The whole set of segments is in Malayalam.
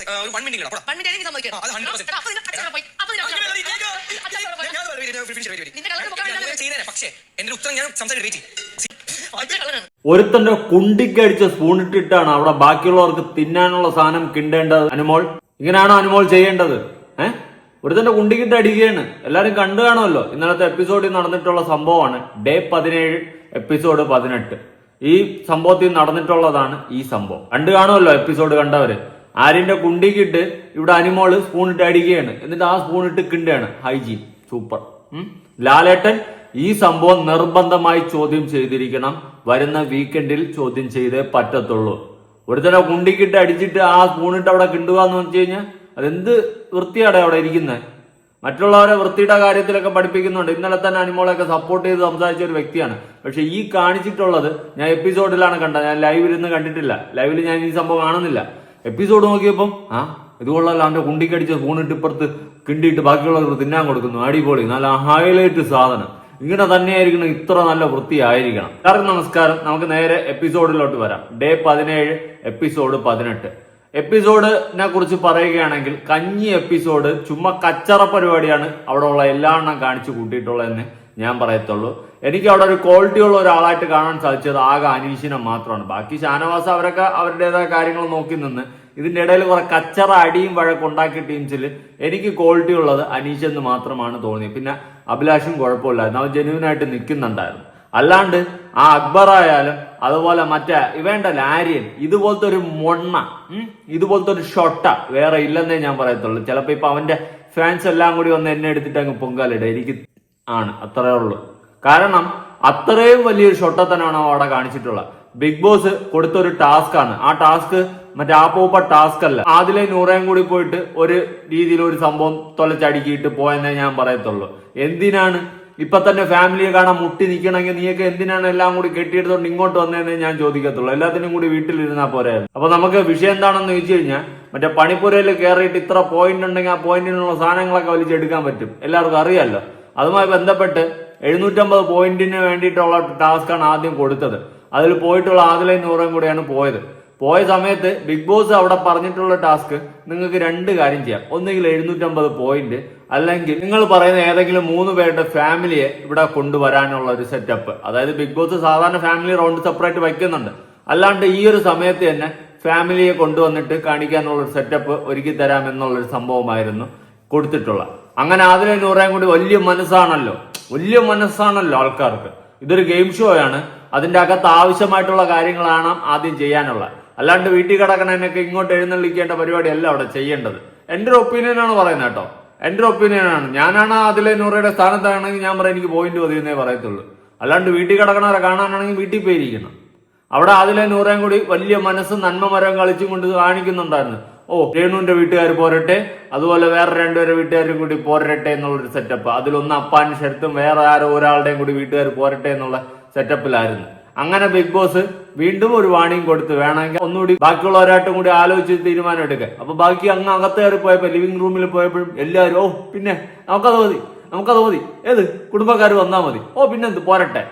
ഒരു വൺ മിനിറ്റ് പോടാ മിനിറ്റ് എനിക്ക് സമ്മതിക്കാം. ആ, അത് 100%. എടാ, അപ്പൊ നിനക്ക് പോയി. അപ്പൊ നിനക്ക് അങ്ങനെ അച്ഛനെ അല്ല, പോയി. ഞാൻ- അച്ഛനെ ഞാൻ- പോയി. ഞാൻ- ഞാൻ- wait, wait, finish, wait, wait. നിന്റെ കളറ് പൊക്കാൻ ഞാൻ വേണ്ടി ചെയ്യുന്നേനെ, പക്ഷേ എന്റെ ഉത്തരം ഞാൻ സംസാരിച്ച് വെയിറ്റ്. ഒരുത്തന്റെ കുണ്ടിക്കടിച്ച സ്പൂൺ ഇട്ടിട്ടാണ് അവിടെ ബാക്കിയുള്ളവർക്ക് തിന്നാനുള്ള സാധനം കിണ്ടേണ്ടത് അനുമോൾ ഇങ്ങനെയാണോ അനുമോൾ ചെയ്യേണ്ടത് ഏഹ് ഒരുത്തന്റെ കുണ്ടിക്കിട്ട് അടിക്കുകയാണ് എല്ലാരും കണ്ടു കാണുമല്ലോ ഇന്നലത്തെ എപ്പിസോഡിൽ നടന്നിട്ടുള്ള സംഭവമാണ് ഡേ പതിനേഴ് എപ്പിസോഡ് പതിനെട്ട് ഈ സംഭവത്തിൽ നടന്നിട്ടുള്ളതാണ് ഈ സംഭവം കണ്ടു കാണുമല്ലോ എപ്പിസോഡ് കണ്ടവര് ആര്യന്റെ കുണ്ടിക്കിട്ട് ഇവിടെ അനിമോൾ സ്പൂൺ ഇട്ട് അടിക്കുകയാണ്. എന്നിട്ട് ആ സ്പൂൺ ഇട്ട് കിണ്ടുകയാണ് ഹൈജീൻ. സൂപ്പർ. ലാലേട്ടൻ ഈ സംഭവം നിർബന്ധമായി ചോദ്യം ചെയ്തിരിക്കണം. വരുന്ന വീക്കെൻഡിൽ ചോദ്യം ചെയ്തേ പറ്റത്തുള്ളൂ. ഒരുത്തനെ കുണ്ടിക്കിട്ട് അടിച്ചിട്ട് ആ സ്പൂൺ ഇട്ട് അവിടെ കിണ്ടുക എന്ന് വെച്ച് കഴിഞ്ഞാൽ അതെന്ത് വൃത്തിയാടെ അവിടെ ഇരിക്കുന്നത് മറ്റുള്ളവരെ വൃത്തിയുടെ കാര്യത്തിലൊക്കെ പഠിപ്പിക്കുന്നുണ്ട്. ഇന്നലെ തന്നെ അനിമോളൊക്കെ സപ്പോർട്ട് ചെയ്ത് സംസാരിച്ച ഒരു വ്യക്തിയാണ്. പക്ഷെ ഈ കാണിച്ചിട്ടുള്ളത് ഞാൻ എപ്പിസോഡിലാണ് കണ്ടത്. ഞാൻ ലൈവിൽ ഇന്ന് കണ്ടിട്ടില്ല. ലൈവിൽ ഞാൻ ഈ സംഭവം കാണുന്നില്ല. എപ്പിസോഡ് നോക്കിയപ്പം ആ ഇത് കൊള്ളാലോ അവന്റെ കുണ്ടിക്കടിച്ച ഫോണിട്ട് ഇപ്പുറത്ത് കിണ്ടിയിട്ട് ബാക്കിയുള്ളവർക്ക് തിന്നാൻ കൊടുക്കുന്നു. അടിപൊളി. നല്ല ഹൈലൈറ്റ് സാധനം. ഇങ്ങനെ തന്നെയായിരിക്കണം ഇത്ര നല്ല വൃത്തിയായിരിക്കണം. എല്ലാവർക്കും നമസ്കാരം. നമുക്ക് നേരെ എപ്പിസോഡിലോട്ട് വരാം. ഡേ പതിനേഴ് എപ്പിസോഡ് പതിനെട്ട്. എപ്പിസോഡിനെ കുറിച്ച് പറയുകയാണെങ്കിൽ കഞ്ഞി എപ്പിസോഡ് ചുമ്മാ കച്ചറ പരിപാടിയാണ് അവിടെയുള്ള എല്ലാ എണ്ണം കാണിച്ചു കൂട്ടിയിട്ടുള്ളതെന്ന് ഞാൻ പറയത്തുള്ളൂ. എനിക്ക് അവിടെ ഒരു ക്വാളിറ്റി ഉള്ള ഒരാളായിട്ട് കാണാൻ സാധിച്ചത് ആകെ അനീഷിനെ മാത്രമാണ്. ബാക്കി ഷാനവാസ് അവരൊക്കെ അവരുടേതായ കാര്യങ്ങൾ നോക്കി നിന്ന് ഇതിന്റെ ഇടയിൽ കുറെ കച്ചറ അടിയും വഴക്കുണ്ടാക്കിയ ടീംസിൽ എനിക്ക് ക്വാളിറ്റി ഉള്ളത് അനീഷ് എന്ന് മാത്രമാണ് തോന്നിയത്. പിന്നെ അഭിലാഷും കുഴപ്പമില്ലായിരുന്നു. അവൻ ജെനുവിനായിട്ട് നിൽക്കുന്നുണ്ടായിരുന്നു. അല്ലാണ്ട് ആ അക്ബർ ആയാലും അതുപോലെ മറ്റേ ഇവേണ്ട ലാരിയൻ ഇതുപോലത്തെ ഒരു മൊണ്ണ ഇതുപോലത്തെ ഒരു ഷൊട്ട വേറെ ഇല്ലെന്നേ ഞാൻ പറയത്തുള്ളൂ. ചിലപ്പോ ഇപ്പൊ അവന്റെ ഫാൻസ് എല്ലാം കൂടി വന്ന് എന്നെ എടുത്തിട്ട് അങ്ങ് പൊങ്കാലിട. എനിക്ക് ആണ്. അത്രേ ഉള്ളൂ. കാരണം അത്രയും വലിയൊരു ഷൊട്ടത്തനാണ് അവിടെ കാണിച്ചിട്ടുള്ളത്. ബിഗ് ബോസ് കൊടുത്തൊരു ടാസ്ക് ആണ്. ആ ടാസ്ക് മറ്റേ ആപ്പൂപ്പ ടാസ്ക് അല്ല. അതിലെ നൂറേം കൂടി പോയിട്ട് ഒരു രീതിയിൽ ഒരു സംഭവം തൊലച്ചടുക്കിയിട്ട് പോയെന്നേ ഞാൻ പറയത്തുള്ളൂ. എന്തിനാണ്? ഇപ്പൊ തന്നെ ഫാമിലിയെ കാണാൻ മുട്ടി നിൽക്കണമെങ്കിൽ നീയൊക്കെ എന്തിനാണ് എല്ലാം കൂടി കെട്ടിയെടുത്തോണ്ട് ഇങ്ങോട്ട് വന്നതെന്ന് ഞാൻ ചോദിക്കത്തുള്ളൂ. എല്ലാത്തിനും കൂടി വീട്ടിലിരുന്നാൽ പോരെ അപ്പൊ നമുക്ക് വിഷയം എന്താണെന്ന് ചോദിച്ചു കഴിഞ്ഞാൽ മറ്റേ പണിപ്പുരയിൽ കയറിയിട്ട് ഇത്ര പോയിന്റ് ഉണ്ടെങ്കിൽ ആ പോയിന്റിനുള്ള സാധനങ്ങളൊക്കെ വലിച്ചെടുക്കാൻ പറ്റും. എല്ലാവർക്കും അറിയാലോ? അതുമായി ബന്ധപ്പെട്ട് എഴുന്നൂറ്റമ്പത് പോയിന്റിന് വേണ്ടിയിട്ടുള്ള ടാസ്ക്കാണ് ആദ്യം കൊടുത്തത്. അതിൽ പോയിട്ടുള്ള ആദിലെ നൂറും കൂടെയാണ് പോയത്. പോയ സമയത്ത് ബിഗ് ബോസ് അവിടെ പറഞ്ഞിട്ടുള്ള ടാസ്ക് നിങ്ങൾക്ക് രണ്ട് കാര്യം ചെയ്യാം. ഒന്നുകിൽ എഴുന്നൂറ്റമ്പത് പോയിന്റ് അല്ലെങ്കിൽ നിങ്ങൾ പറയുന്ന ഏതെങ്കിലും മൂന്ന് പേരുടെ ഫാമിലിയെ ഇവിടെ കൊണ്ടുവരാനുള്ള ഒരു സെറ്റപ്പ് അതായത് ബിഗ് ബോസ് സാധാരണ ഫാമിലി റൗണ്ട് സെപ്പറേറ്റ് വയ്ക്കുന്നുണ്ട്. അല്ലാണ്ട് ഈ ഒരു സമയത്ത് തന്നെ ഫാമിലിയെ കൊണ്ടുവന്നിട്ട് കാണിക്കാനുള്ള ഒരു സെറ്റപ്പ് ഒരുക്കി തരാം എന്നുള്ളൊരു സംഭവമായിരുന്നു കൊടുത്തിട്ടുള്ള അങ്ങനെ ആദ്യം എന്ന് പറയാൻ കൂടി വലിയ മനസ്സാണല്ലോ. വലിയ മനസ്സാണല്ലോ ആൾക്കാർക്ക്. ഇതൊരു ഗെയിം ഷോ ആണ്. അതിന്റെ അകത്ത് ആവശ്യമായിട്ടുള്ള കാര്യങ്ങളാണ് ആദ്യം ചെയ്യാനുള്ള അല്ലാണ്ട് വീട്ടിൽ കിടക്കണതിനൊക്കെ ഇങ്ങോട്ട് എഴുന്നള്ളിക്കേണ്ട പരിപാടിയല്ല അവിടെ ചെയ്യേണ്ടത്. എന്റെ ഒരു ഒപ്പീനിയൻ ആണ് പറയുന്നത് കേട്ടോ. എന്റെ ഒരു ഒപ്പീനിയൻ ആണ്. ഞാനാണ് അതിലെ നൂറയുടെ സ്ഥാനത്താണെങ്കിൽ ഞാൻ പറയാം എനിക്ക് പോയിന്റ് മതിയെന്നേ പറയത്തുള്ളൂ. അല്ലാണ്ട് വീട്ടിൽ കിടക്കണവരെ കാണാനാണെങ്കിൽ വീട്ടിൽ പോയിരിക്കണം. അവിടെ അതിലെ നൂറേം കൂടി വലിയ മനസ്സും നന്മ മരം കളിച്ചും കൊണ്ട് കാണിക്കുന്നുണ്ടായിരുന്നു. ഓ രേണുവിന്റെ വീട്ടുകാർ പോരട്ടെ? അതുപോലെ വേറെ രണ്ടുപേരെ വീട്ടുകാരും കൂടി പോരട്ടെ എന്നുള്ളൊരു സെറ്റപ്പ് അതിലൊന്ന് അപ്പാൻ ശരത്തും വേറെ ആരോ ഒരാളുടെയും കൂടി വീട്ടുകാർ പോരട്ടെ എന്നുള്ള സെറ്റപ്പിലായിരുന്നു അങ്ങനെ ബിഗ് ബോസ് വീണ്ടും ഒരു വാണിംഗ് കൊടുത്ത് വേണമെങ്കിൽ ഒന്നുകൂടി ബാക്കിയുള്ളവരായിട്ടും കൂടി ആലോചിച്ച് തീരുമാനം എടുക്കുക. അപ്പൊ ബാക്കി അങ്ങ് അകത്ത് കയറി പോയപ്പോ ലിവിംഗ് റൂമിൽ പോയപ്പോഴും എല്ലാവരും ഓ പിന്നെ നമുക്കത് മതി നമുക്കത് മതി. ഏത്? കുടുംബക്കാർ വന്നാൽ മതി. ഓ പിന്നെന്ത്? പോരട്ടെ.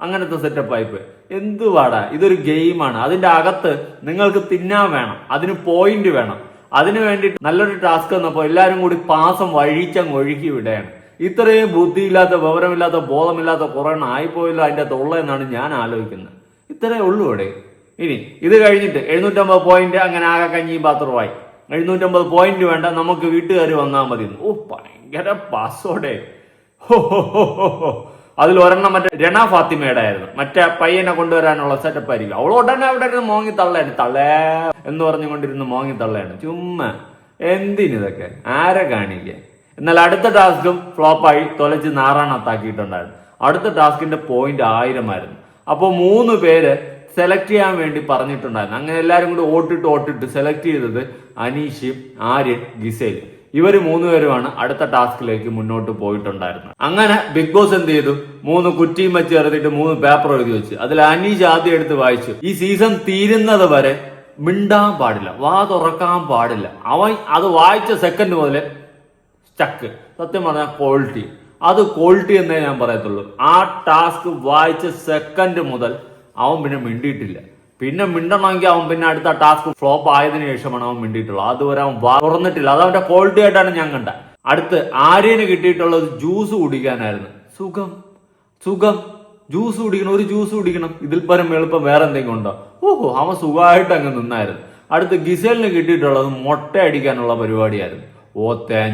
അങ്ങനത്തെ സെറ്റപ്പ് ആയിപ്പോയി. എന്തുവാടാ ഇതൊരു ഗെയിമാണ് അതിന്റെ അകത്ത് നിങ്ങൾക്ക് തിന്നാൻ വേണം. അതിന് പോയിന്റ് വേണം. അതിനു വേണ്ടിയിട്ട് നല്ലൊരു ടാസ്ക് വന്നപ്പോൾ എല്ലാവരും കൂടി പാസം വഴിച്ചങ്ങ് ഒഴുക്കി വിടുകയാണ്. ഇത്രയും ബുദ്ധിയില്ലാത്ത വിവരമില്ലാത്ത ബോധമില്ലാത്ത കുറേ ആയിപ്പോയില്ല അതിന്റെ തൊള്ള എന്നാണ് ഞാൻ ആലോചിക്കുന്നത്. ഇത്രേ ഉള്ളൂ ഇവിടെ ഇനി ഇത് കഴിഞ്ഞിട്ട് എഴുന്നൂറ്റമ്പത് പോയിന്റ് അങ്ങനെ ആകെ കഞ്ഞിയും പാത്രമായി എഴുന്നൂറ്റമ്പത് പോയിന്റ് വേണ്ട നമുക്ക് വീട്ടുകാർ വന്നാൽ മതി ഓ ഭയങ്കര പാസ്വേഡേ ഹോ ഹോ ഹോ ഹോ. അതിൽ ഒരെണ്ണം മറ്റേ രണ ഫാത്തിമയുടെ ആയിരുന്നു മറ്റേ പയ്യനെ കൊണ്ടുവരാനുള്ള സെറ്റപ്പ് ആയിരിക്കും. അവൾ ഉടനെ അവിടെ ഇരുന്ന് മോങ്ങി തള്ളയാണ് തള്ളേ എന്ന് പറഞ്ഞുകൊണ്ടിരുന്ന് മോങ്ങി തള്ളയാണ്. ചുമ്മാ എന്തിനിതൊക്കെ ആരെ കാണിക്കുക എന്നാൽ അടുത്ത ടാസ്കും ഫ്ലോപ്പായി തൊലച്ച് നാറാണത്താക്കിയിട്ടുണ്ടായിരുന്നു അടുത്ത ടാസ്കിന്റെ പോയിന്റ് ആയിരമായിരുന്നു. അപ്പോൾ മൂന്ന് പേര് സെലക്ട് ചെയ്യാൻ വേണ്ടി പറഞ്ഞിട്ടുണ്ടായിരുന്നു. അങ്ങനെ എല്ലാവരും കൂടി ഓട്ടിട്ട് ഓട്ടിട്ട് സെലക്ട് ചെയ്തത് അനീഷ് ആര്യൻ ഗിസേൽ ഇവർ മൂന്നുപേരുമാണ് അടുത്ത ടാസ്കിലേക്ക് മുന്നോട്ട് പോയിട്ടുണ്ടായിരുന്നത്. അങ്ങനെ ബിഗ് ബോസ് എന്ത് ചെയ്തു? മൂന്ന് കുറ്റിയും വെച്ച് ചേർത്തിട്ട് മൂന്ന് പേപ്പർ എഴുതി വെച്ച്. അതിൽ അനീഷ് ആദ്യം എടുത്ത് വായിച്ചു. ഈ സീസൺ തീരുന്നത് വരെ മിണ്ടാൻ പാടില്ല. വാ തുറക്കാൻ പാടില്ല. അവൻ അത് വായിച്ച സെക്കൻഡ് മുതൽ സ്റ്റക്ക് സത്യം പറഞ്ഞാൽ ക്വാളിറ്റി അത് ക്വാളിറ്റി എന്നേ ഞാൻ പറയത്തുള്ളൂ. ആ ടാസ്ക് വായിച്ച സെക്കൻഡ് മുതൽ അവൻ പിന്നെ മിണ്ടിയിട്ടില്ല. പിന്നെ മിണ്ടണമെങ്കിൽ അവൻ പിന്നെ അടുത്ത ടാസ്ക് ഫ്ലോപ്പ് ആയതിനു ശേഷമാണ് അവൻ മിണ്ടിയിട്ടുള്ളത്. അതുവരെ അവൻ തുറന്നിട്ടില്ല. അത് അവന്റെ ക്വാളിറ്റി ആയിട്ടാണ് ഞാൻ കണ്ട അടുത്ത് ആര്യന് കിട്ടിയിട്ടുള്ളത് ജ്യൂസ് കുടിക്കാനായിരുന്നു. സുഖം സുഖം. ജ്യൂസ് കുടിക്കണം ഒരു ജ്യൂസ് കുടിക്കണം. ഇതിൽ പരം എളുപ്പം വേറെ എന്തെങ്കിലും ഉണ്ടോ? ഓഹോ അവൻ സുഖമായിട്ട് അങ്ങ് നിന്നായിരുന്നു. അടുത്ത് ഗിസേലിന് കിട്ടിയിട്ടുള്ളത് മുട്ട അടിക്കാനുള്ള പരിപാടിയായിരുന്നു. ഓ തേൻ.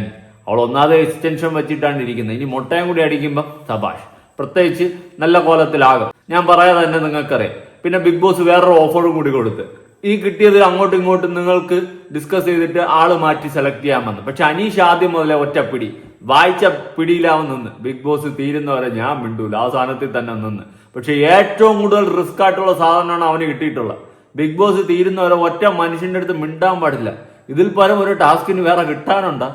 അവൾ ഒന്നാതെ എക്സ്റ്റൻഷൻ വെച്ചിട്ടാണ് ഇരിക്കുന്നത്. ഇനി മുട്ടയും കൂടി അടിക്കുമ്പോൾ സബാഷ്. പ്രത്യേകിച്ച് നല്ല കോലത്തിലാകും. ഞാൻ പറയാതെ തന്നെ നിങ്ങൾക്കറിയാം. പിന്നെ ബിഗ് ബോസ് വേറൊരു ഓഫറും കൂടി കൊടുത്ത്. ഈ കിട്ടിയത് അങ്ങോട്ടും ഇങ്ങോട്ടും നിങ്ങൾക്ക് ഡിസ്കസ് ചെയ്തിട്ട് ആൾ മാറ്റി സെലക്ട് ചെയ്യാമെന്ന് പക്ഷെ അനീഷ് ആദ്യം മുതലേ ഒറ്റപ്പിടി വായിച്ച പിടിയിലാവും നിന്ന്. ബിഗ് ബോസ് തീരുന്നവരെ ഞാൻ മിണ്ടൂല. ആ സാധനത്തിൽ തന്നെ നിന്ന്. പക്ഷെ ഏറ്റവും കൂടുതൽ റിസ്ക് ആയിട്ടുള്ള സാധനമാണ് അവന് കിട്ടിയിട്ടുള്ളത്. ബിഗ് ബോസ് തീരുന്നവരെ ഒറ്റ മനുഷ്യന്റെ അടുത്ത് മിണ്ടാൻ പാടില്ല. ഇതിൽ പരം ഒരു ടാസ്കിന് വേറെ കിട്ടാനുണ്ടോ?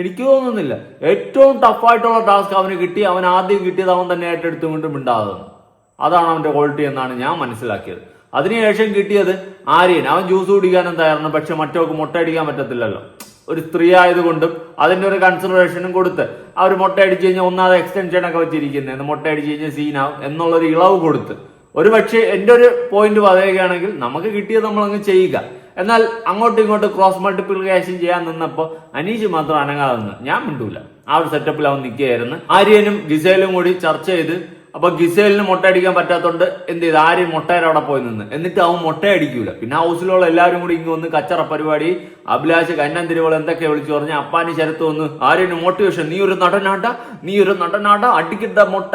എനിക്ക് തോന്നുന്നില്ല. ഏറ്റവും ടഫായിട്ടുള്ള ടാസ്ക് അവന് കിട്ടി. അവൻ ആദ്യം കിട്ടിയത് അവൻ തന്നെ ഏറ്റെടുത്തുകൊണ്ട് മിണ്ടാതെ അതാണ് അവന്റെ ക്വാളിറ്റി എന്നാണ് ഞാൻ മനസ്സിലാക്കിയത്. അതിനുശേഷം കിട്ടിയത് ആര്യൻ. അവൻ ജ്യൂസ് കുടിക്കാനും തയ്യാറാണ് പക്ഷെ മറ്റവർക്ക് മുട്ട അടിക്കാൻ പറ്റത്തില്ലല്ലോ. ഒരു സ്ത്രീ ആയതുകൊണ്ടും അതിന്റെ ഒരു കൺസിഡറേഷനും കൊടുത്ത് അവർ മുട്ട അടിച്ചു കഴിഞ്ഞാൽ ഒന്നാമത് എക്സ്റ്റൻഷൻ ഒക്കെ വെച്ചിരിക്കുന്നത് മുട്ട അടിച്ചു കഴിഞ്ഞാൽ സീനാവും എന്നുള്ളൊരു ഇളവ് കൊടുത്ത്. ഒരു പക്ഷേ എന്റെ ഒരു പോയിന്റ് പറയുകയാണെങ്കിൽ നമുക്ക് കിട്ടിയത് നമ്മൾ അങ്ങ് ചെയ്യുക. എന്നാൽ അങ്ങോട്ടും ഇങ്ങോട്ടും ക്രോസ് മൾട്ടിപ്ലിക്കേഷൻ ചെയ്യാൻ നിന്നപ്പോൾ അനീഷ് മാത്രം അനങ്ങാതെ ഞാൻ മിണ്ടൂല. ആ ഒരു സെറ്റപ്പിൽ അവൻ നിൽക്കുകയായിരുന്നു. ആര്യനും ഗിസേലും കൂടി ചർച്ച ചെയ്ത് അപ്പൊ ഗിസേലിന് മുട്ട അടിക്കാൻ പറ്റാത്തോണ്ട് എന്ത് ചെയ്ത്? ആര്യൻ മുട്ടയുടെ അവിടെ പോയി നിന്ന്. എന്നിട്ട് അവൻ മുട്ട അടിക്കൂല. പിന്നെ ഹൗസിലുള്ള എല്ലാവരും കൂടി ഇങ്ങ് വന്ന് കച്ചറ പരിപാടി അഭിലാഷ് കന്നൻ തിരുവോളം എന്തൊക്കെ വിളിച്ചു പറഞ്ഞ അപ്പാനി ശരത്ത് വന്ന് ആര്യന് മോട്ടിവേഷൻ നീ ഒരു നടനാട്ട നീ ഒരു നടനാട്ട അടിക്കിട്ട മുട്ട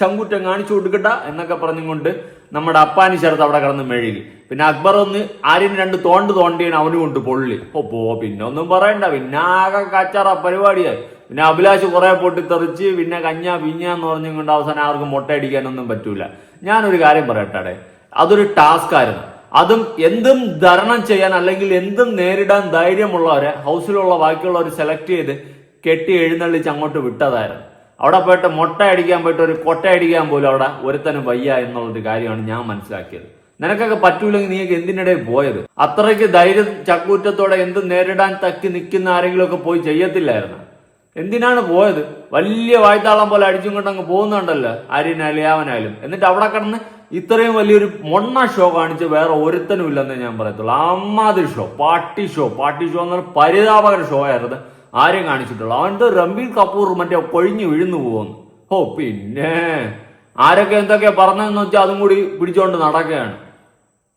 ചങ്കുറ്റം കാണിച്ചു കൊടുക്കട്ട എന്നൊക്കെ പറഞ്ഞുകൊണ്ട് നമ്മുടെ അപ്പാനി ചേർത്ത് അവിടെ കിടന്ന് മെഴുകി. പിന്നെ അക്ബർ ഒന്ന് ആരും രണ്ട് തോണ്ട് തോണ്ടിയാണ് അവനും കൊണ്ട് പൊള്ളി. ഓ പോ പിന്നെ ഒന്നും പറയണ്ട. പിന്നെ ആകെ കച്ചറ പരിപാടിയായി. പിന്നെ അഭിലാഷ് കുറെ പൊട്ടിത്തെറിച്ച് പിന്നെ കഞ്ഞ പിഞ്ഞ എന്ന് പറഞ്ഞുകൊണ്ട് അവസാനം ആർക്കും മുട്ട അടിക്കാനൊന്നും പറ്റൂല. ഞാനൊരു കാര്യം പറയട്ടെ. അതൊരു ടാസ്ക് ആയിരുന്നു. അതും എന്തും ധരണം ചെയ്യാൻ അല്ലെങ്കിൽ എന്തും നേരിടാൻ ധൈര്യമുള്ളവരെ ഹൗസിലുള്ള ബാക്കിയുള്ളവർ സെലക്ട് ചെയ്ത് കെട്ടി എഴുന്നള്ളിച്ച് അങ്ങോട്ട് വിട്ടതായിരുന്നു. അവിടെ പോയിട്ട് മുട്ട അടിക്കാൻ പോയിട്ട് ഒരു കൊട്ട അടിക്കാൻ പോലും അവിടെ ഒരുത്തനും വയ്യ എന്നുള്ളൊരു കാര്യമാണ് ഞാൻ മനസ്സിലാക്കിയത്. നിനക്കൊക്കെ പറ്റൂലെങ്കിൽ നീ എന്തിനിടെ പോയത്? അത്രയ്ക്ക് ധൈര്യം ചക്കൂറ്റത്തോടെ എന്ത് നേരിടാൻ തക്കി നിൽക്കുന്ന ആരെങ്കിലും ഒക്കെ പോയി ചെയ്യത്തില്ലായിരുന്നു? എന്തിനാണ് പോയത്? വലിയ വായ്ത്താളം പോലെ അടിച്ചും കൊണ്ട് അങ്ങ് പോകുന്നുണ്ടല്ലോ ആര്യനായാലും യാവനായാലും എന്നിട്ട് അവിടെ കിടന്ന് ഇത്രയും വലിയൊരു മൊണ്ണ ഷോ കാണിച്ച് വേറെ ഒരുത്തനും ഇല്ലെന്നേ ഞാൻ പറയത്തുള്ളൂ. അമ്മാതിരി ഷോ പാട്ടി ഷോ പാട്ടി ഷോ എന്ന് പറഞ്ഞാൽ പരിതാപകര ഷോ ആയിരുന്നു. ആരും കാണിച്ചിട്ടുള്ളൂ? അവന്റെ രംബീർ കപൂർ മറ്റേ കൊഴിഞ്ഞു വീഴുന്നു പോകുന്നു. ഓ പിന്നെ? ആരൊക്കെ എന്തൊക്കെയാ പറഞ്ഞതെന്ന് വെച്ചാൽ അതും കൂടി പിടിച്ചോണ്ട് നടക്കുകയാണ്.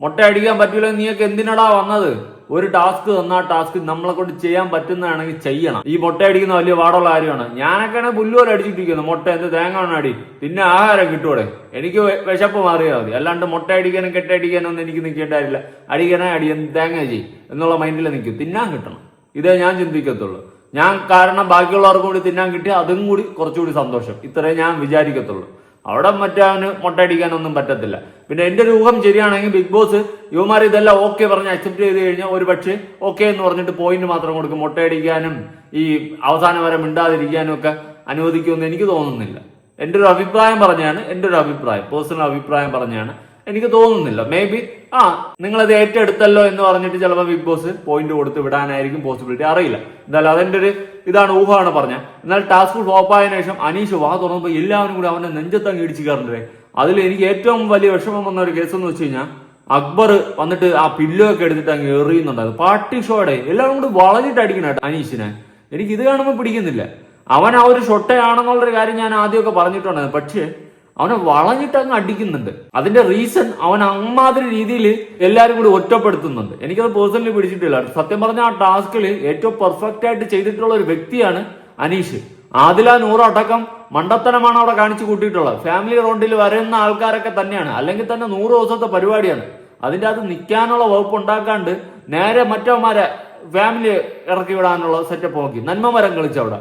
മുട്ട അടിക്കാൻ പറ്റില്ല നീയൊക്കെ എന്തിനടാ വന്നത്? ഒരു ടാസ്ക് തന്ന ആ ടാസ്ക്. നമ്മളെ കൊണ്ട് ചെയ്യാൻ പറ്റുന്നതാണെങ്കിൽ ചെയ്യണം. ഈ മുട്ട അടിക്കുന്ന വലിയ പാടുള്ള കാര്യമാണ്. ഞാനൊക്കെയാണ് പുല്ലുപോലെ അടിച്ചിട്ടിരിക്കുന്നു മുട്ട എന്ത് തേങ്ങ അടി. പിന്നെ ആഹാരം കിട്ടൂടെ? എനിക്ക് വിശപ്പ് മാറിയാൽ മതി. അല്ലാണ്ട് മുട്ട അടിക്കാനും കെട്ടടിക്കാനും ഒന്നും എനിക്ക് നിൽക്കേണ്ടായില്ല അടിക്കണേ അടി തേങ്ങ ചെയ്യും? എന്നുള്ള മൈൻഡിൽ നിൽക്കും. തിന്നാൻ കിട്ടണം. ഇതേ ഞാൻ ചിന്തിക്കത്തുള്ളൂ. ഞാൻ കാരണം ബാക്കിയുള്ളവർക്കും കൂടി തിന്നാൻ കിട്ടി അതും കൂടി കുറച്ചുകൂടി സന്തോഷം. ഇത്രേ ഞാൻ വിചാരിക്കത്തുള്ളൂ. അവിടെ മറ്റേ അവന് മുട്ടയടിക്കാനൊന്നും പറ്റത്തില്ല. പിന്നെ എന്റെ ഒരു ഊഹം ശരിയാണെങ്കിൽ ബിഗ് ബോസ് യുവമാർ ഇതെല്ലാം ഓക്കെ പറഞ്ഞ് അക്സെപ്റ്റ് ചെയ്ത് കഴിഞ്ഞാൽ ഒരു പക്ഷേ ഓക്കെ എന്ന് പറഞ്ഞിട്ട് പോയിന്റ് മാത്രം കൊടുക്കും. മുട്ടയടിക്കാനും ഈ അവസാനം വരെ മിണ്ടാതിരിക്കാനും ഒക്കെ അനുവദിക്കുമെന്ന് എനിക്ക് തോന്നുന്നില്ല. എന്റെ ഒരു അഭിപ്രായം പറഞ്ഞാണ് എന്റെ ഒരു അഭിപ്രായം പേഴ്സണൽ അഭിപ്രായം പറഞ്ഞാണ് എനിക്ക് തോന്നുന്നില്ല. മേ ബി ആ നിങ്ങളത് ഏറ്റെടുത്തല്ലോ എന്ന് പറഞ്ഞിട്ട് ചിലപ്പോൾ ബിഗ് ബോസ് പോയിന്റ് കൊടുത്ത് വിടാനായിരിക്കും പോസിബിലിറ്റി അറിയില്ല. എന്തായാലും അതെന്റെ ഒരു ഇതാണ് ഊഹമാണ് പറഞ്ഞത്. എന്നാൽ ടാസ്ക് ഫ്ലോപ്പ് ആയതിനു ശേഷം അനീഷ് വാ തുറന്നപ്പോൾ എല്ലാവരും കൂടി അവനെ നെഞ്ചത്തങ്ങ് ഇടിച്ച് കയറണ്ടേ? അതിൽ എനിക്ക് ഏറ്റവും വലിയ വിഷമം വന്ന ഒരു കേസ് എന്ന് വെച്ച് കഴിഞ്ഞാൽ അക്ബർ വന്നിട്ട് ആ പില്ലോ ഒക്കെ എടുത്തിട്ട് അങ്ങ് എറിയുന്നുണ്ടായിരുന്നു. പാർട്ടി ഷോയുടെ എല്ലാവരും കൂടി വളഞ്ഞിട്ട് അടിക്കണം അനീഷിനെ. എനിക്ക് ഇത് കാണുമ്പോൾ പിടിക്കുന്നില്ല. അവൻ ആ ഒരു ഷൊട്ടയാണെന്നുള്ളൊരു കാര്യം ഞാൻ ആദ്യമൊക്കെ പറഞ്ഞിട്ടുണ്ടായിരുന്നു. പക്ഷേ അവനെ വളഞ്ഞിട്ട് അങ്ങ് അടിക്കുന്നുണ്ട്. അതിന്റെ റീസൺ അവൻ അമ്മാതിരി രീതിയിൽ എല്ലാവരും കൂടി ഒറ്റപ്പെടുത്തുന്നുണ്ട്. എനിക്കത് പേഴ്സണലി പിടിച്ചിട്ടില്ല. സത്യം പറഞ്ഞ ആ ടാസ്കിൽ ഏറ്റവും പെർഫെക്റ്റ് ആയിട്ട് ചെയ്തിട്ടുള്ള ഒരു വ്യക്തിയാണ് അനീഷ്. ആദില നൂറ് അടക്കം മണ്ടത്തനമാണ് അവിടെ കാണിച്ചു കൂട്ടിയിട്ടുള്ളത്. ഫാമിലി റൗണ്ടിൽ വരുന്ന ആൾക്കാരൊക്കെ തന്നെയാണ്. അല്ലെങ്കിൽ തന്നെ നൂറ് ദിവസത്തെ പരിപാടിയാണ്. അതിന്റെ അത് നിൽക്കാനുള്ള വകുപ്പ് ഉണ്ടാക്കാണ്ട് നേരെ മറ്റവന്മാരെ ഫാമിലി ഇറക്കി വിടാനുള്ള സെറ്റപ്പ് നോക്കി. നന്മമരം കളിച്ചവിടെ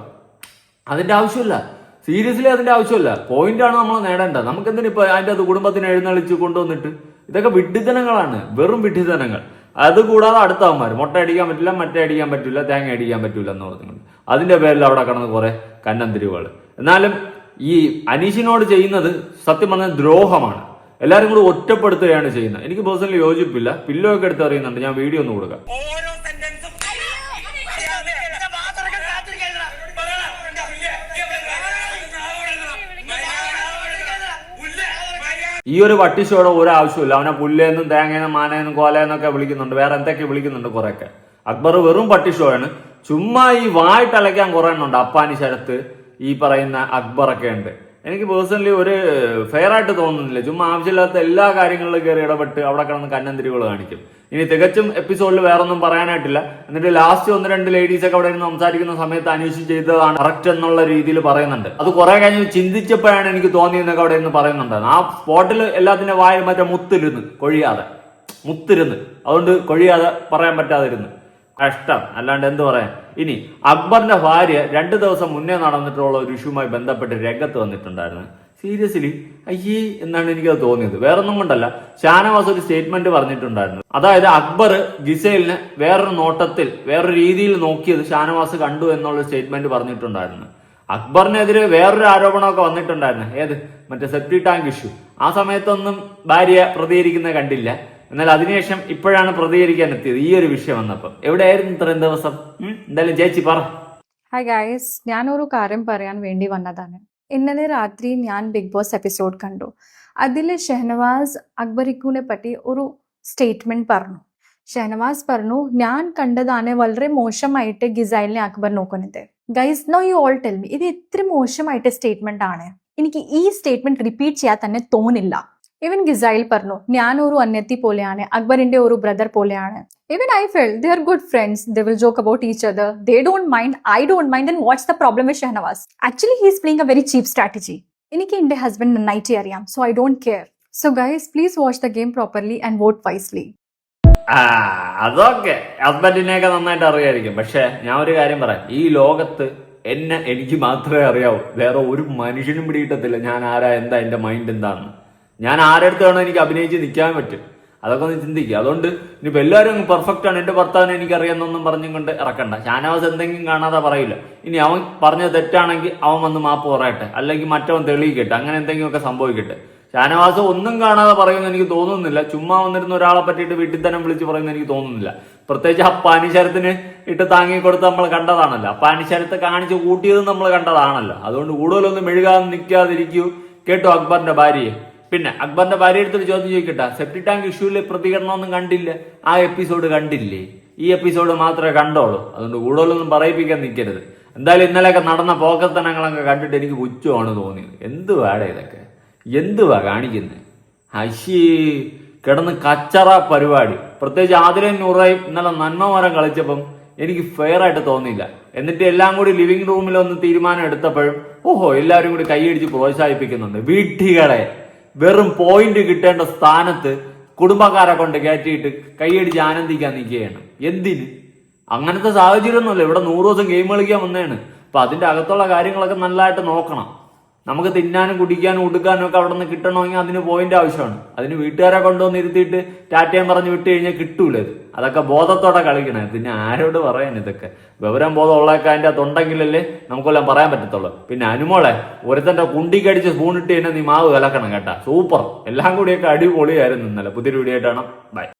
അതിന്റെ ആവശ്യമില്ല. സീരിയസ്ലി അതിന്റെ ആവശ്യമില്ല. പോയിന്റ് ആണ് നമ്മൾ നേടേണ്ടത്. നമുക്ക് എന്തിനാ ഇപ്പൊ അതിന്റെ അത് കുടുംബത്തിന് എഴുന്നള്ളിച്ച് കൊണ്ടുവന്നിട്ട്? ഇതൊക്കെ വിഡ്ഢിതനങ്ങളാണ്. വെറും വിഡ്ഢിതനങ്ങൾ. അത് കൂടാതെ അടുത്തവന്മാർ മുട്ട അടിക്കാൻ പറ്റില്ല മറ്റേ അടിക്കാൻ പറ്റില്ല തേങ്ങ അടിക്കാൻ പറ്റില്ല എന്ന് പറഞ്ഞുകൊണ്ട് അതിന്റെ പേരിൽ അവിടെ കടന്ന് കുറെ കന്നന്തിരിവുകൾ. എന്നാലും ഈ അനീഷിനോട് ചെയ്യുന്നത് സത്യം പറഞ്ഞാൽ ദ്രോഹമാണ്. എല്ലാവരും കൂടി ഒറ്റപ്പെടുത്തുകയാണ് ചെയ്യുന്നത്. എനിക്ക് പേഴ്സണലി യോജിപ്പില്ല. പില്ലോ ഒക്കെ എടുത്ത് അറിയുന്നുണ്ട് ഞാൻ വീഡിയോ ഒന്ന് കൊടുക്കാം. ഈ ഒരു പട്ടിഷോടെ ഒരു ആവശ്യമില്ല അവനെ പുല്ലേന്നും തേങ്ങയെന്നും മാനയെന്നും കോലയെന്നൊക്കെ വിളിക്കുന്നുണ്ട്. വേറെ എന്തൊക്കെ വിളിക്കുന്നുണ്ട് കുറെയൊക്കെ. അക്ബർ വെറും പട്ടിഷോയാണ് ചുമ്മാ ഈ വായിട്ടലയ്ക്കാൻ കുറെ എണ്ണുണ്ട് അപ്പാനി ശരത്ത് ഈ പറയുന്ന അക്ബറൊക്കെ ഉണ്ട്. എനിക്ക് പേഴ്സണലി ഒരു ഫെയർ ആയിട്ട് തോന്നുന്നില്ല. ചുമ്മാ ആവശ്യമില്ലാത്ത എല്ലാ കാര്യങ്ങളിലും കയറി ഇടപെട്ട് അവിടെ കിടന്ന് കന്നന്തിരികൾ കാണിക്കും. ഇനി തികച്ചും എപ്പിസോഡിൽ വേറെ ഒന്നും പറയാനായിട്ടില്ല. എന്നിട്ട് ലാസ്റ്റ് ഒന്ന് രണ്ട് ലേഡീസ് ഒക്കെ അവിടെ ഇരുന്ന് സംസാരിക്കുന്ന സമയത്ത് അന്വേഷിച്ച് ചെയ്തതാണ് കറക്റ്റ് എന്നുള്ള രീതിയിൽ പറയുന്നുണ്ട്. അത് കുറെ കഴിഞ്ഞ് ചിന്തിച്ചപ്പോഴാണ് എനിക്ക് തോന്നിയെന്നൊക്കെ അവിടെ ഇരുന്ന് പറയുന്നുണ്ടായിരുന്നു ആ സ്പോട്ടിൽ എല്ലാത്തിന്റെ വായിൽ മറ്റേ മുത്തിരുന്ന് കൊഴിയാതെ. മുത്തിരുന്ന്. അതുകൊണ്ട് കൊഴിയാതെ പറയാൻ പറ്റാതിരുന്നു. കഷ്ടം. അല്ലാണ്ട് എന്ത് പറയാൻ? ഇനി അക്ബറിന്റെ ഭാര്യ രണ്ട് ദിവസം മുന്നേ നടന്നിട്ടുള്ള ഒരു ഇഷ്യൂമായി ബന്ധപ്പെട്ട് രംഗത്ത് വന്നിട്ടുണ്ടായിരുന്നു. സീരിയസ്ലി അയ്യേ എന്നാണ് എനിക്കത് തോന്നിയത്. വേറൊന്നും കൊണ്ടല്ല ഷാനവാസ് ഒരു സ്റ്റേറ്റ്മെന്റ് പറഞ്ഞിട്ടുണ്ടായിരുന്നു. അതായത് അക്ബർ ഗിസൈലിനെ വേറൊരു നോട്ടത്തിൽ വേറൊരു രീതിയിൽ നോക്കിയത് ഷാനവാസ് കണ്ടു എന്നുള്ള സ്റ്റേറ്റ്മെന്റ് പറഞ്ഞിട്ടുണ്ടായിരുന്നു. അക്ബറിനെതിരെ വേറൊരു ആരോപണമൊക്കെ വന്നിട്ടുണ്ടായിരുന്നു. ഏത്? മറ്റേ സെപ്റ്റി ടാങ്ക് ഇഷ്യൂ ആ സമയത്തൊന്നും ഭാര്യ പ്രതികരിക്കുന്നത് കണ്ടില്ല. എന്നാൽ അതിനുശേഷം ഇപ്പോഴാണ് പ്രതികരിക്കാൻ എത്തിയത്. ഈ ഒരു വിഷയം വന്നപ്പോൾ എവിടെയായിരുന്നു ഇത്രയും ദിവസം? എന്തായാലും ചേച്ചി പറ. ഹായ് ഗായ്സ് ഞാനൊരു കാര്യം പറയാൻ വേണ്ടി വന്നതാണ്. ഇന്നലെ രാത്രി ഞാൻ ബിഗ് ബോസ് എപ്പിസോഡ് കണ്ടു. അതിൽ ഷെഹനവാസ് അക്ബറിക്കുനെ പറ്റി ഒരു സ്റ്റേറ്റ്മെന്റ് പറഞ്ഞു. ഷെഹനവാസ് പറഞ്ഞു ഞാൻ കണ്ടതാണ് വളരെ മോശമായിട്ട് ഗിസൈലിനെ അക്ബർ നോക്കുന്നത്. Guys no you all tell me ഇത് എത്ര മോശമായിട്ട് സ്റ്റേറ്റ്മെന്റ് ആണ്. എനിക്ക് ഈ സ്റ്റേറ്റ്മെന്റ് റിപ്പീറ്റ് ചെയ്യാൻ തന്നെ തോന്നില്ല. ഇവൻ ഗിസൈൽ പറഞ്ഞു ഞാൻ ഒരു അന്യത്തി പോലെയാണ് അക്ബറിന്റെ ഒരു ബ്രദർ പോലെയാണ്. ഇവൻ I feel they're good friends they will joke about about each they They mind I I mind and Then the problem problem with actually he's playing a very cheap strategy എനിക്ക് എന്റെ ഹസ്ബൻഡ് നന്നായിട്ട് അറിയാം so I don't care so guys please watch the game properly and vote wisely അതൊക്കെ ഹസ്ബൻഡിനെയൊക്കെ നന്നായിട്ട് അറിയായിരിക്കും. പക്ഷെ ഞാൻ ഒരു കാര്യം പറയാം. ഈ ലോകത്ത് എന്നെ എനിക്ക് മാത്രമേ അറിയാവൂ. വേറെ ഒരു മനുഷ്യനും പിടികിട്ടത്തില്ല. ഞാൻ ആരാ എന്താ എന്റെ മൈൻഡ് എന്താണെന്ന് ഞാൻ ആരെടുത്ത് വേണോ എനിക്ക് അഭിനയിച്ച് നിൽക്കാൻ പറ്റും. അതൊക്കെ ഒന്ന് ചിന്തിക്കുക അതുകൊണ്ട് ഇനിയിപ്പോൾ എല്ലാവരും പെർഫെക്റ്റ് ആണ്. എന്റെ ഭർത്താവിനെ എനിക്ക് അറിയാമെന്നൊന്നും പറഞ്ഞും കൊണ്ട് ഇറക്കണ്ട. ഷാനവാസ് എന്തെങ്കിലും കാണാതെ പറയില്ല ഇനി അവൻ പറഞ്ഞത് തെറ്റാണെങ്കിൽ അവൻ വന്ന് മാപ്പ് പറയട്ടെ. അല്ലെങ്കിൽ മറ്റവൻ തെളിയിക്കട്ടെ. അങ്ങനെ എന്തെങ്കിലുമൊക്കെ സംഭവിക്കട്ടെ. ഷാനവാസ് ഒന്നും കാണാതെ പറയുമെന്ന് എനിക്ക് തോന്നുന്നില്ല. ചുമ്മാ വന്നിരുന്ന ഒരാളെ പറ്റിയിട്ട് വീട്ടിൽ തന്നെ വിളിച്ച് പറയുമെന്ന് എനിക്ക് തോന്നുന്നില്ല. പ്രത്യേകിച്ച് ആ പാനിശരത്തിന് ഇട്ട് താങ്ങി കൊടുത്ത് നമ്മൾ കണ്ടതാണല്ലോ. ആ പാനിശരത്ത് കാണിച്ച് കൂട്ടിയതും നമ്മൾ കണ്ടതാണല്ലോ. അതുകൊണ്ട് കൂടുതലൊന്നും മെഴുകാതെ നിൽക്കാതിരിക്കൂ. കേട്ടോ അക്ബറിന്റെ ഭാര്യയെ. പിന്നെ അക്ബറിന്റെ ഭാര്യ എടുത്തൊരു ചോദ്യം ചോദിക്കട്ടെ. സെപ്റ്റി ടാങ്ക് ഇഷ്യൂവിലെ പ്രതികരണമൊന്നും കണ്ടില്ല. ആ എപ്പിസോഡ് കണ്ടില്ലേ? ഈ എപ്പിസോഡ് മാത്രമേ കണ്ടോളൂ. അതുകൊണ്ട് കൂടുതലൊന്നും പറയിപ്പിക്കാൻ നിൽക്കരുത്. എന്തായാലും ഇന്നലെയൊക്കെ നടന്ന പോക്കത്തനങ്ങളൊക്കെ കണ്ടിട്ട് എനിക്ക് പുച്ഛമാണ് തോന്നിയത്. എന്തുവാടെ ഇതൊക്കെ? എന്തുവാ കാണിക്കുന്നത് ഹശി കിടന്ന് കച്ചറ പരിപാടി. പ്രത്യേകിച്ച് ആതിരയും നൂറായും ഇന്നലെ നന്മമരം കളിച്ചപ്പം എനിക്ക് ഫെയർ ആയിട്ട് തോന്നിയില്ല. എന്നിട്ട് എല്ലാം കൂടി ലിവിംഗ് റൂമിൽ ഒന്ന് തീരുമാനം എടുത്തപ്പോഴും ഓഹോ എല്ലാവരും കൂടി കൈയടിച്ച് പ്രോത്സാഹിപ്പിക്കുന്നുണ്ട്. വീട്ടികളെ വെറും പോയിന്റ് കിട്ടേണ്ട സ്ഥാനത്ത് കുടുംബക്കാരെ കൊണ്ട് കയറ്റിയിട്ട് കൈയടിച്ച് ആനന്ദിക്കാൻ നിൽക്കുകയാണ്. എന്തിന്? അങ്ങനത്തെ സാഹചര്യമൊന്നുമല്ല. ഇവിടെ നൂറ് ദിവസം ഗെയിം കളിക്കാൻ വന്നതാണ്. അപ്പൊ അതിന്റെ അകത്തുള്ള കാര്യങ്ങളൊക്കെ നല്ലതായിട്ട് നോക്കണം. നമുക്ക് തിന്നാനും കുടിക്കാനും ഉടുക്കാനും ഒക്കെ അവിടെ നിന്ന് കിട്ടണമെങ്കിൽ അതിന് പോയിന്റ് ആവശ്യമാണ്. അതിന് വീട്ടുകാരെ കൊണ്ടുവന്ന് ഇരുത്തിയിട്ട് ടാറ്റയും പറഞ്ഞ് വിട്ട് കഴിഞ്ഞാൽ കിട്ടൂല അതൊക്കെ ബോധത്തോടെ കളിക്കണേ. പിന്നെ ആരോട് പറയാൻ ഇതൊക്കെ? വിവരം ബോധം ഉള്ളതൊക്കെ അതിന്റെ അകത്തുണ്ടെങ്കിലല്ലേ നമുക്കെല്ലാം പറയാൻ പറ്റത്തുള്ളൂ. പിന്നെ അനുമോളെ ഒരുത്തന്റെ കുണ്ടിക്കടിച്ച് സ്പൂണിട്ട് കഴിഞ്ഞാൽ നീ മാവ് കലക്കണം കേട്ടാ. സൂപ്പർ. എല്ലാം കൂടിയൊക്കെ അടിപൊളിയായിരുന്നു ഇന്നലെ. പുതിയൊരു വീഡിയോ ആയിട്ടാണ് ബൈ